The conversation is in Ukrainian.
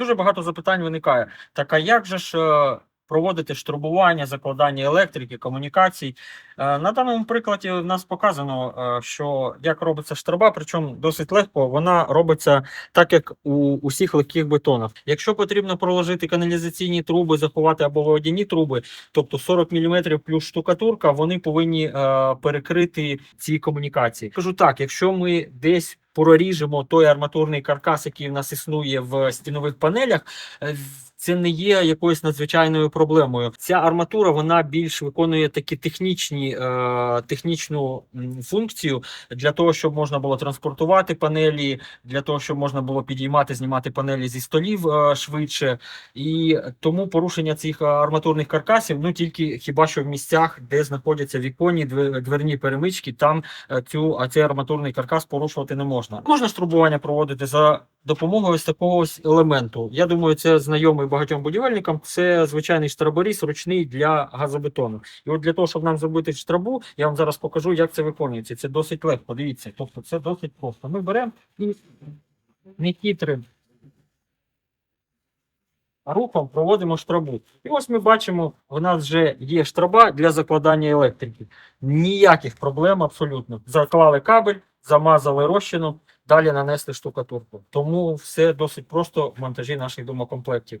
Дуже багато запитань виникає. Так, а як же ж е, проводити штурбування, закладання електрики, комунікацій? Е, На даному прикладі в нас показано, е, що як робиться штраба, причому досить легко, вона робиться так, як у усіх легких бетонах. Якщо потрібно проложити каналізаційні труби, заховати або водяні труби, тобто 40 мм плюс штукатурка, вони повинні перекрити ці комунікації. Кажу так, якщо ми десь проріжемо той арматурний каркас, який в нас існує в стінових панелях. Це не є якоюсь надзвичайною проблемою. Ця арматура вона більш виконує такі технічні е, технічну функцію для того, щоб можна було транспортувати панелі, для того, щоб можна було підіймати, знімати панелі зі столів е, швидше. І тому порушення цих е, арматурних каркасів ну тільки хіба що в місцях, де знаходяться віконні две- дверні перемички, там е, цю а цей арматурний каркас порушувати не можна. Можна штурбування проводити за допомогою ось такого ось елементу. Я думаю, це знайомий багатьом будівельникам. Це звичайний штраборіз ручний для газобетону. І от для того, щоб нам зробити штрабу, я вам зараз покажу, як це виконується. Це досить легко. Дивіться, тобто це досить просто. Ми беремо і нехитрим рухом проводимо штрабу. І ось ми бачимо, в нас вже є штраба для закладання електрики. Ніяких проблем абсолютно. Заклали кабель, замазали розчином, далі нанесли штукатурку. Тому все досить просто в монтажі наших домокомплектів.